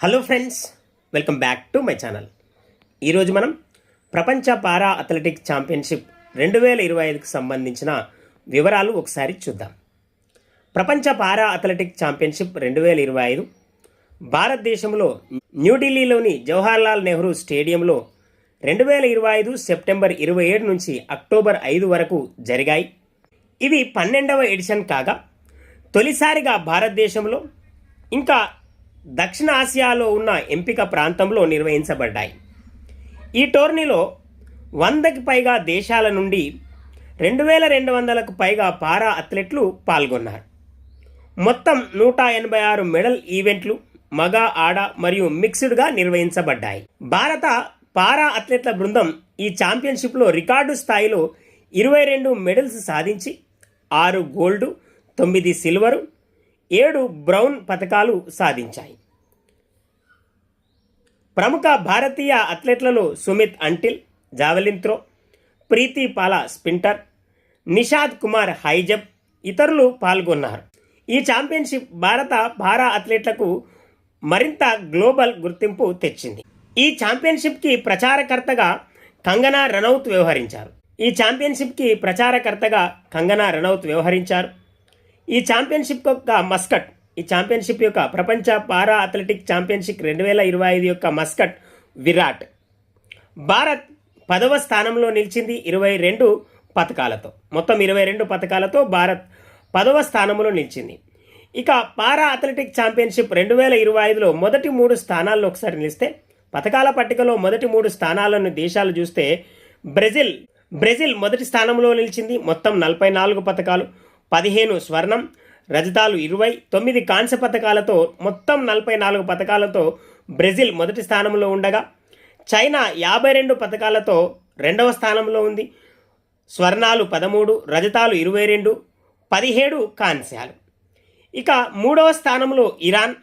Hello friends welcome back to my channel ఈరోజు మనం ప్రపంచ పారా అథ్లెటిక్ ఛాంపియన్షిప్ రెండు వేల ఇరవై ఐదుకు సంబంధించిన వివరాలు ఒకసారి చూద్దాం. ప్రపంచ పారా అథ్లెటిక్ ఛాంపియన్షిప్ రెండు వేల ఇరవై ఐదు భారతదేశంలో న్యూఢిల్లీలోని జవహర్లాల్ నెహ్రూ స్టేడియంలో రెండు వేల ఇరవై ఐదు సెప్టెంబర్ ఇరవై ఏడు నుంచి అక్టోబర్ ఐదు వరకు జరిగాయి. ఇవి పన్నెండవ ఎడిషన్ కాగా తొలిసారిగా భారతదేశంలో ఇంకా దక్షిణ ఆసియాలో ఉన్న ఎంపిక ప్రాంతంలో నిర్వహించబడ్డాయి. ఈ టోర్నీలో వందకి పైగా దేశాల నుండి రెండు వేల రెండు వందలకు పైగా పారా అథ్లెట్లు పాల్గొన్నారు. మొత్తం నూట ఎనభై ఆరు మెడల్ ఈవెంట్లు మగ ఆడ మరియు మిక్స్డ్గా నిర్వహించబడ్డాయి. భారత పారా అథ్లెట్ల బృందం ఈ ఛాంపియన్షిప్లో రికార్డు స్థాయిలో ఇరవై రెండు మెడల్స్ సాధించి ఆరు గోల్డ్ తొమ్మిది సిల్వరు ఏడు బ్రౌన్ పథకాలు సాధించాయి. ప్రముఖ భారతీయ అథ్లెట్లలో Sumit Antil javelin throw Preethi Pal sprinter Nishad Kumar high jump ఇతరులు పాల్గొన్నారు. ఈ ఛాంపియన్షిప్ భారత పారా అథ్లెట్లకు మరింత గ్లోబల్ గుర్తింపు తెచ్చింది. ఈ ఛాంపియన్షిప్కి ప్రచారకర్తగా కంగనా రనౌత్ వ్యవహరించారు. ఈ ఛాంపియన్షిప్కి ప్రచారకర్తగా కంగనా రనౌత్ వ్యవహరించారు. ఈ ఛాంపియన్షిప్ యొక్క మస్కట్ ఈ ఛాంపియన్షిప్ యొక్క ప్రపంచ పారా అథ్లెటిక్ ఛాంపియన్షిప్ రెండు వేల ఇరవై ఐదు యొక్క మస్కట్ విరాట్. భారత్ పదవ స్థానంలో నిలిచింది ఇరవై రెండు పథకాలతో మొత్తం ఇరవై రెండు పథకాలతో భారత్ పదవ స్థానంలో నిలిచింది. ఇక పారా అథ్లెటిక్ ఛాంపియన్షిప్ రెండు వేల ఇరవై ఐదులో మొదటి మూడు స్థానాల్లో ఒకసారి నిలిస్తే పథకాల పట్టికలో మొదటి మూడు స్థానాలను దేశాలు చూస్తే బ్రెజిల్ బ్రెజిల్ మొదటి స్థానంలో నిలిచింది మొత్తం నలభై నాలుగు పథకాలు పదిహేను స్వర్ణం రజతాలు ఇరవై తొమ్మిది కాంస్య పథకాలతో మొత్తం నలభై నాలుగు పథకాలతో బ్రెజిల్ మొదటి స్థానంలో ఉండగా చైనా యాభై రెండు పథకాలతో రెండవ స్థానంలో ఉంది. స్వర్ణాలు పదమూడు రజతాలు ఇరవై రెండు పదిహేడు కాంస్యాలు. ఇక మూడవ స్థానంలో ఇరాన్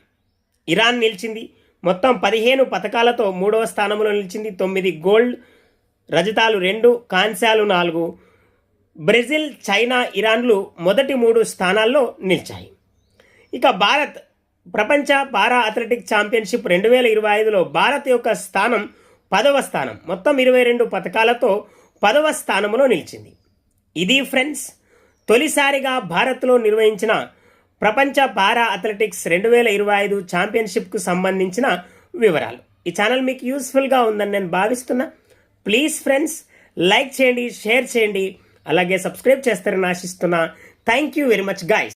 ఇరాన్ నిలిచింది. మొత్తం పదిహేను పథకాలతో మూడవ స్థానంలో నిలిచింది తొమ్మిది గోల్డ్ రజతాలు రెండు కాంస్యాలు నాలుగు. బ్రెజిల్ చైనా ఇరాన్లు మొదటి మూడు స్థానాల్లో నిలిచాయి. ఇక భారత్ ప్రపంచ పారా అథ్లెటిక్ ఛాంపియన్షిప్ రెండు వేల ఇరవై ఐదులో భారత్ యొక్క స్థానం పదవ స్థానం. మొత్తం ఇరవై రెండు పథకాలతో పదవ స్థానంలో నిలిచింది. ఇది ఫ్రెండ్స్ తొలిసారిగా భారత్లో నిర్వహించిన ప్రపంచ పారా అథ్లెటిక్స్ రెండు వేల ఇరవై ఐదు ఛాంపియన్షిప్కు సంబంధించిన వివరాలు. ఈ ఛానల్ మీకు యూస్ఫుల్గా ఉందని నేను భావిస్తున్నా. ప్లీజ్ ఫ్రెండ్స్ లైక్ చేయండి షేర్ చేయండి. అలాగే సబ్స్క్రైబ్ చేస్తారని ఆశిస్తున్నా. Thank you very much guys